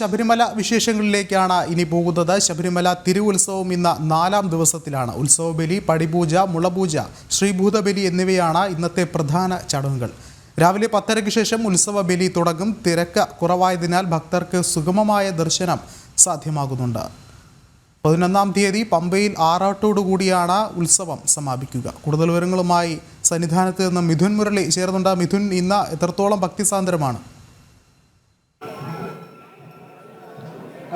ശബരിമല വിശേഷങ്ങളിലേക്കാണ് ഇനി പോകുന്നത്. ശബരിമല തിരുവുത്സവം ഇന്ന് നാലാം ദിവസത്തിലാണ്. ഉത്സവബലി പടിപൂജ മുളപൂജ ശ്രീഭൂതബലി എന്നിവയാണ് ഇന്നത്തെ പ്രധാന ചടങ്ങുകൾ. രാവിലെ പത്തരയ്ക്ക് ശേഷം ഉത്സവ ബലി തുടങ്ങും. തിരക്ക് കുറവായതിനാൽ ഭക്തർക്ക് സുഗമമായ ദർശനം സാധ്യമാകുന്നുണ്ട്. പതിനൊന്നാം തീയതി പമ്പയിൽ ആറാട്ടോടുകൂടിയാണ് ഉത്സവം സമാപിക്കുക. കൂടുതൽ വിവരങ്ങളുമായി സന്നിധാനത്ത് നിന്ന് മിഥുൻ മുരളി ചേർന്നുണ്ട് മിഥുൻ ഇന്ന് എത്രത്തോളം ഭക്തിസാന്ദ്രമാണ്?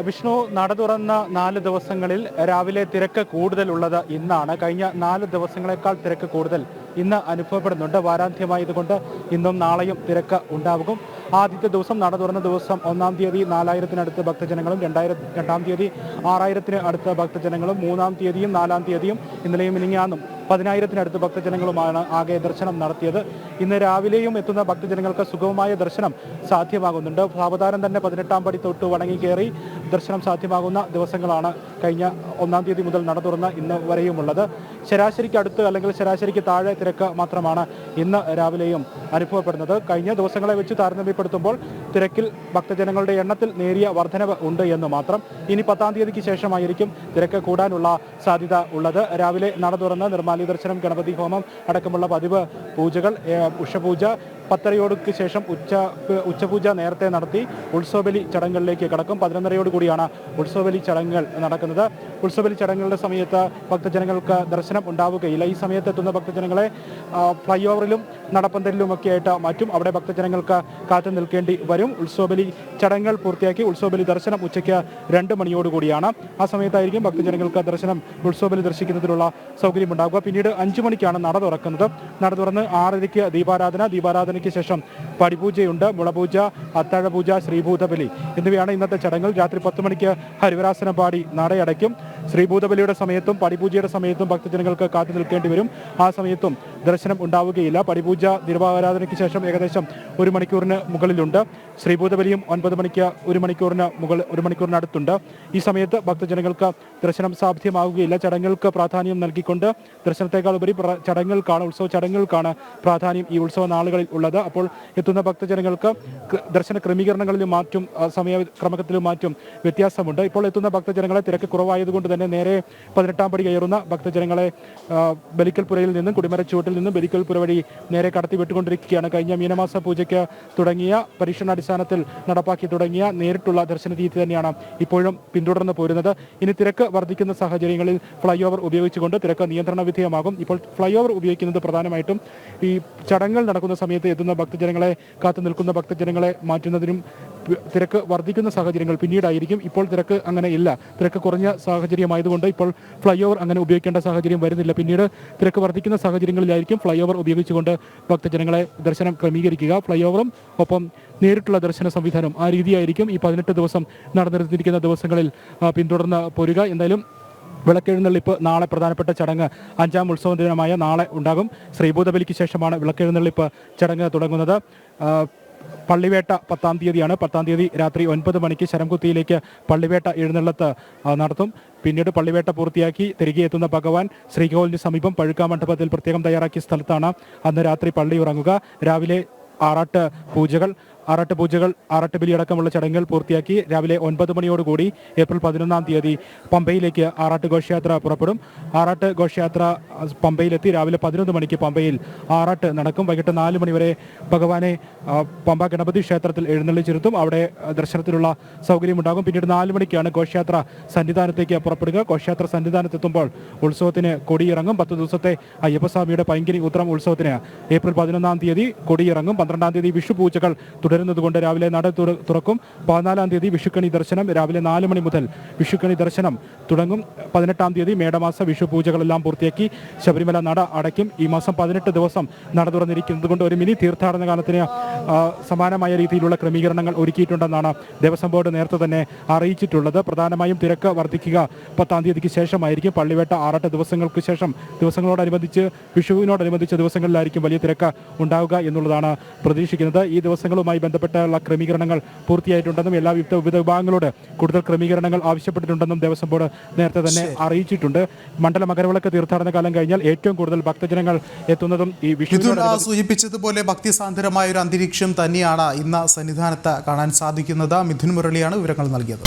വിഷ്ണു നട തുറന്ന നാല് ദിവസങ്ങളിൽ രാവിലെ തിരക്ക് കൂടുതലുള്ളത് ഇന്നാണ്. കഴിഞ്ഞ നാല് ദിവസങ്ങളെക്കാൾ തിരക്ക് കൂടുതൽ ഇന്ന് അനുഭവപ്പെടുന്നുണ്ട്. വാരാന്ത്യമായതുകൊണ്ട് ഇന്നും നാളെയും തിരക്ക് ഉണ്ടാകും. ആദ്യത്തെ ദിവസം നട തുറന്ന ദിവസം ഒന്നാം തീയതി നാലായിരത്തിനടുത്ത് ഭക്തജനങ്ങളും രണ്ടായിരം രണ്ടാം തീയതി ആറായിരത്തിന് അടുത്ത് ഭക്തജനങ്ങളും മൂന്നാം തീയതിയും നാലാം തീയതിയും ഇന്നലെയും മിനിങ്ങാന്നും പതിനായിരത്തിനടുത്ത് ഭക്തജനങ്ങളുമാണ് ആകെ ദർശനം നടത്തിയത്. ഇന്ന് രാവിലെയും എത്തുന്ന ഭക്തജനങ്ങൾക്ക് സുഗമമായ ദർശനം സാധ്യമാകുന്നുണ്ട്. സാവധാനം തന്നെ പതിനെട്ടാം പടി തൊട്ട് വണങ്ങി കയറി ദർശനം സാധ്യമാകുന്ന ദിവസങ്ങളാണ് കഴിഞ്ഞ ഒന്നാം തീയതി മുതൽ നട തുറന്ന ഇന്ന് വരെയുമുള്ളത്. ശരാശരിക്ക് അടുത്ത് അല്ലെങ്കിൽ ശരാശരിക്ക് താഴെ തിരക്ക് മാത്രമാണ് ഇന്ന് രാവിലെയും അനുഭവപ്പെടുന്നത്. കഴിഞ്ഞ ദിവസങ്ങളെ വെച്ച് താരതമ്യപ്പെടുത്തുമ്പോൾ തിരക്കിൽ ഭക്തജനങ്ങളുടെ എണ്ണത്തിൽ നേരിയ വർധനവ് ഉണ്ട് എന്ന് മാത്രം ഇനി പത്താം തീയതിക്ക് ശേഷമായിരിക്കും തിരക്ക് കൂടാനുള്ള സാധ്യത ഉള്ളത്. രാവിലെ നട തുറന്ന് നിർമ്മാല്യ ദർശനം ഗണപതി ഹോമം അടക്കമുള്ള പതിവ് പൂജകൾ ഉഷപൂജ പത്തരയോടുക്ക് ശേഷം ഉച്ച ഉച്ചപൂജ നേരത്തെ നടത്തി ഉത്സവബലി ചടങ്ങുകളിലേക്ക് കടക്കും. പതിനൊന്നരയോട് കൂടിയാണ് ഉത്സവബലി ചടങ്ങുകൾ നടക്കുന്നത്. ഉത്സവബലി ചടങ്ങുകളുടെ സമയത്ത് ഭക്തജനങ്ങൾക്ക് ദർശനം ഉണ്ടാവുകയില്ല. ഈ സമയത്ത് എത്തുന്ന ഭക്തജനങ്ങളെ ഫ്ലൈ ഓവറിലും നടപ്പന്തലിലും ഒക്കെ ആയിട്ട് മാറ്റും. അവിടെ ഭക്തജനങ്ങൾക്ക് കാത്തു നിൽക്കേണ്ടി വരും. ഉത്സവബലി ചടങ്ങുകൾ പൂർത്തിയാക്കി ഉത്സവബലി ദർശനം ഉച്ചയ്ക്ക് രണ്ട് മണിയോടുകൂടിയാണ് ആ സമയത്തായിരിക്കും ഭക്തജനങ്ങൾക്ക് ദർശനം ഉത്സവബലി ദർശിക്കുന്നതിനുള്ള സൗകര്യം ഉണ്ടാകുക പിന്നീട് അഞ്ചു മണിക്കാണ് നട തുറക്കുന്നത്. നട തുറന്ന് ആറരയ്ക്ക് ദീപാരാധന. ദീപാരാധന ദീപാരാധനയ്ക്ക് ശേഷം പടിപൂജയുണ്ട്. മുളപൂജ അത്താഴപൂജ ശ്രീഭൂതബലി എന്നിവയാണ് ഇന്നത്തെ ചടങ്ങുകൾ. രാത്രി പത്ത് മണിക്ക് ഹരിവരാസനം പാടി നടയടയ്ക്കും. ശ്രീഭൂതബലിയുടെ സമയത്തും പടിപൂജയുടെ സമയത്തും ഭക്തജനങ്ങൾക്ക് കാത്തു നിൽക്കേണ്ടി വരും. ആ സമയത്തും ദർശനം ഉണ്ടാവുകയില്ല. പടിപൂജ ദീപാരാധനയ്ക്ക് ശേഷം ഏകദേശം ഒരു മണിക്കൂറിന് മുകളിലുണ്ട്. ശ്രീഭൂതബലിയും ഒൻപത് മണിക്ക് ഒരു മണിക്കൂറിന് മുകൾ ഒരു മണിക്കൂറിനടുത്തുണ്ട് ഈ സമയത്ത് ഭക്തജനങ്ങൾക്ക് ദർശനം സാധ്യമാകുകയില്ല ചടങ്ങുകൾക്ക് പ്രാധാന്യം നൽകിക്കൊണ്ട് ദർശനത്തെക്കാൾ ഉപരി പ്ര- ചടങ്ങുകൾക്കാണ് ഉത്സവ ചടങ്ങുകൾക്കാണ് പ്രാധാന്യം ഈ ഉത്സവ നാളുകളിൽ ഉള്ളത്. അപ്പോൾ എത്തുന്ന ഭക്തജനങ്ങൾക്ക് ദർശന ക്രമീകരണങ്ങളിലും മാറ്റും സമയ ക്രമത്തിലും മാറ്റും വ്യത്യാസമുണ്ട്. ഇപ്പോൾ എത്തുന്ന ഭക്തജനങ്ങളെ തിരക്ക് കുറവായതുകൊണ്ട് തന്നെ നേരെ പതിനെട്ടാം പടി കയറുന്ന ഭക്തജനങ്ങളെ ബലിക്കൽപുരയിൽ നിന്നും കുടിമരച്ചുവട്ടിൽ നിന്നും ബലിക്കൽപുര വഴി നേരെ കടത്തിവിട്ടുകൊണ്ടിരിക്കുകയാണ്. കഴിഞ്ഞ മീനമാസ പൂജയ്ക്ക് തുടങ്ങിയ പരീക്ഷണാടിസ്ഥാനത്തിൽ നടപ്പാക്കി തുടങ്ങിയ നേരിട്ടുള്ള ദർശന രീതി തന്നെയാണ് ഇപ്പോഴും പിന്തുടർന്ന് പോരുന്നത്. ഇനി തിരക്ക് വർദ്ധിക്കുന്ന സാഹചര്യങ്ങളിൽ ഫ്ലൈ ഓവർ ഉപയോഗിച്ചുകൊണ്ട് തിരക്ക് നിയന്ത്രണ വിധേയമാകും. ഇപ്പോൾ ഫ്ലൈ ഓവർ ഉപയോഗിക്കുന്നത് പ്രധാനമായിട്ടും ഈ ചടങ്ങുകൾ നടക്കുന്ന സമയത്ത് എത്തുന്ന ഭക്തജനങ്ങളെ കാത്തു നിൽക്കുന്ന ഭക്തജനങ്ങളെ മാറ്റുന്നതിനും തിരക്ക് വർദ്ധിക്കുന്ന സാഹചര്യങ്ങൾ പിന്നീടായിരിക്കും. ഇപ്പോൾ തിരക്ക് അങ്ങനെ ഇല്ല. തിരക്ക് കുറഞ്ഞ സാഹചര്യമായതുകൊണ്ട് ഇപ്പോൾ ഫ്ലൈ ഓവർ അങ്ങനെ ഉപയോഗിക്കേണ്ട സാഹചര്യം വരുന്നില്ല. പിന്നീട് തിരക്ക് വർദ്ധിക്കുന്ന സാഹചര്യങ്ങളിലായിരിക്കും ഫ്ലൈ ഓവർ ഉപയോഗിച്ചുകൊണ്ട് ഭക്തജനങ്ങളെ ദർശനം ക്രമീകരിക്കുക. ഫ്ലൈ ഓവറും ഒപ്പം നേരിട്ടുള്ള ദർശന സംവിധാനം ആ രീതിയായിരിക്കും ഈ പതിനെട്ട് ദിവസം നടന്നിരുന്നിരിക്കുന്ന ദിവസങ്ങളിൽ പിന്തുടർന്ന് പോരുക. എന്തായാലും വിളക്കെഴുന്നള്ളിപ്പ് നാളെ പ്രധാനപ്പെട്ട ചടങ്ങ്. അഞ്ചാം ഉത്സവ ദിനമായ നാളെ ഉണ്ടാകും. ശ്രീഭൂതബലിക്ക് ശേഷമാണ് വിളക്കെഴുന്നള്ളിപ്പ് ചടങ്ങ് തുടങ്ങുന്നത്. പള്ളിവേട്ട പത്താം തീയതിയാണ്. പത്താം തീയതി രാത്രി ഒൻപത് മണിക്ക് ശരംകുത്തിയിലേക്ക് പള്ളിവേട്ട എഴുന്നള്ളത്ത് നടത്തും. പിന്നീട് പള്ളിവേട്ട പൂർത്തിയാക്കി തിരികെ എത്തുന്ന ഭഗവാൻ ശ്രീകോവിലിന് സമീപം പഴുക്ക മണ്ഡപത്തിൽ പ്രത്യേകം തയ്യാറാക്കിയ സ്ഥലത്താണ് അന്ന് രാത്രി പള്ളി ഉറങ്ങുക. രാവിലെ ആറാട്ട് പൂജകൾ ആറാട്ട് പൂജകൾ ആറാട്ട് ബലിയടക്കമുള്ള ചടങ്ങുകൾ പൂർത്തിയാക്കി രാവിലെ ഒൻപത് മണിയോടുകൂടി ഏപ്രിൽ പതിനൊന്നാം തീയതി പമ്പയിലേക്ക് ആറാട്ട് ഘോഷയാത്ര പുറപ്പെടും. ആറാട്ട് ഘോഷയാത്ര പമ്പയിലെത്തി രാവിലെ പതിനൊന്ന് മണിക്ക് പമ്പയിൽ ആറാട്ട് നടക്കും. വൈകിട്ട് നാല് മണിവരെ ഭഗവാനെ പമ്പ ഗണപതി ക്ഷേത്രത്തിൽ എഴുന്നള്ളിച്ചിരുത്തും. അവിടെ ദർശനത്തിനുള്ള സൗകര്യമുണ്ടാകും പിന്നീട് നാല് മണിക്കാണ് ഘോഷയാത്ര സന്നിധാനത്തേക്ക് പുറപ്പെടുക. ഘോഷയാത്ര സന്നിധാനത്തെത്തുമ്പോൾ ഉത്സവത്തിന് കൊടിയിറങ്ങും. പത്ത് ദിവസത്തെ അയ്യപ്പസ്വാമിയുടെ പൈങ്കിനി ഉത്രം ഉത്സവത്തിന് ഏപ്രിൽ പതിനൊന്നാം തീയതി കൊടിയിറങ്ങും. പന്ത്രണ്ടാം തീയതി വിഷു പൂജകൾ തുടരുന്നതുകൊണ്ട് രാവിലെ നട തുറ- തുറക്കും. പതിനാലാം തീയതി വിഷുക്കണി ദർശനം. രാവിലെ നാല് മണി മുതൽ വിഷുക്കണി ദർശനം തുടങ്ങും. പതിനെട്ടാം തീയതി മേടമാസ വിഷു പൂജകളെല്ലാം പൂർത്തിയാക്കി ശബരിമല നട അടയ്ക്കും. ഈ മാസം പതിനെട്ട് ദിവസം നട തുറന്നിരിക്കുന്നത് കൊണ്ട് ഒരു മിനി തീർത്ഥാടന കാലത്തിന് സമാനമായ രീതിയിലുള്ള ക്രമീകരണങ്ങൾ ഒരുക്കിയിട്ടുണ്ടെന്നാണ് ദേവസ്വം ബോർഡ് നേരത്തെ തന്നെ അറിയിച്ചിട്ടുള്ളത്. പ്രധാനമായും തിരക്ക് വർദ്ധിക്കുക പത്താം തീയതിക്ക് ശേഷമായിരിക്കും. പള്ളിവേട്ട ആറട്ട് ദിവസങ്ങൾക്ക് ശേഷം ദിവസങ്ങളോടനുബന്ധിച്ച് വിഷുവിനോടനുബന്ധിച്ച ദിവസങ്ങളിലായിരിക്കും വലിയ തിരക്ക് ഉണ്ടാവുക എന്നുള്ളതാണ് പ്രതീക്ഷിക്കുന്നത്. ഈ ദിവസങ്ങളുമായി ദർശനവുമായി ബന്ധപ്പെട്ടുള്ള ക്രമീകരണങ്ങൾ പൂർത്തിയായിട്ടുണ്ടെന്നും എല്ലാ വിവിധ വിവിധ വിഭാഗങ്ങളോട് കൂടുതൽ ക്രമീകരണങ്ങൾ ആവശ്യപ്പെട്ടിട്ടുണ്ടെന്നും ദേവസ്വം ബോർഡ് നേരത്തെ തന്നെ അറിയിച്ചിട്ടുണ്ട്. മണ്ഡല മകരവിളക്ക് തീർത്ഥാടന കാലം കഴിഞ്ഞാൽ ഏറ്റവും കൂടുതൽ ഭക്തജനങ്ങൾ എത്തുന്നതും ഈ വിഷു സൂചിപ്പിച്ചതുപോലെ ഭക്തിസാന്ദ്രമായ ഒരു അന്തരീക്ഷം തന്നെയാണ് ഇന്ന് സന്നിധാനത്ത് കാണാൻ സാധിക്കുന്നത്. മിഥുൻ മുരളിയാണ് വിവരങ്ങൾ നൽകിയത്.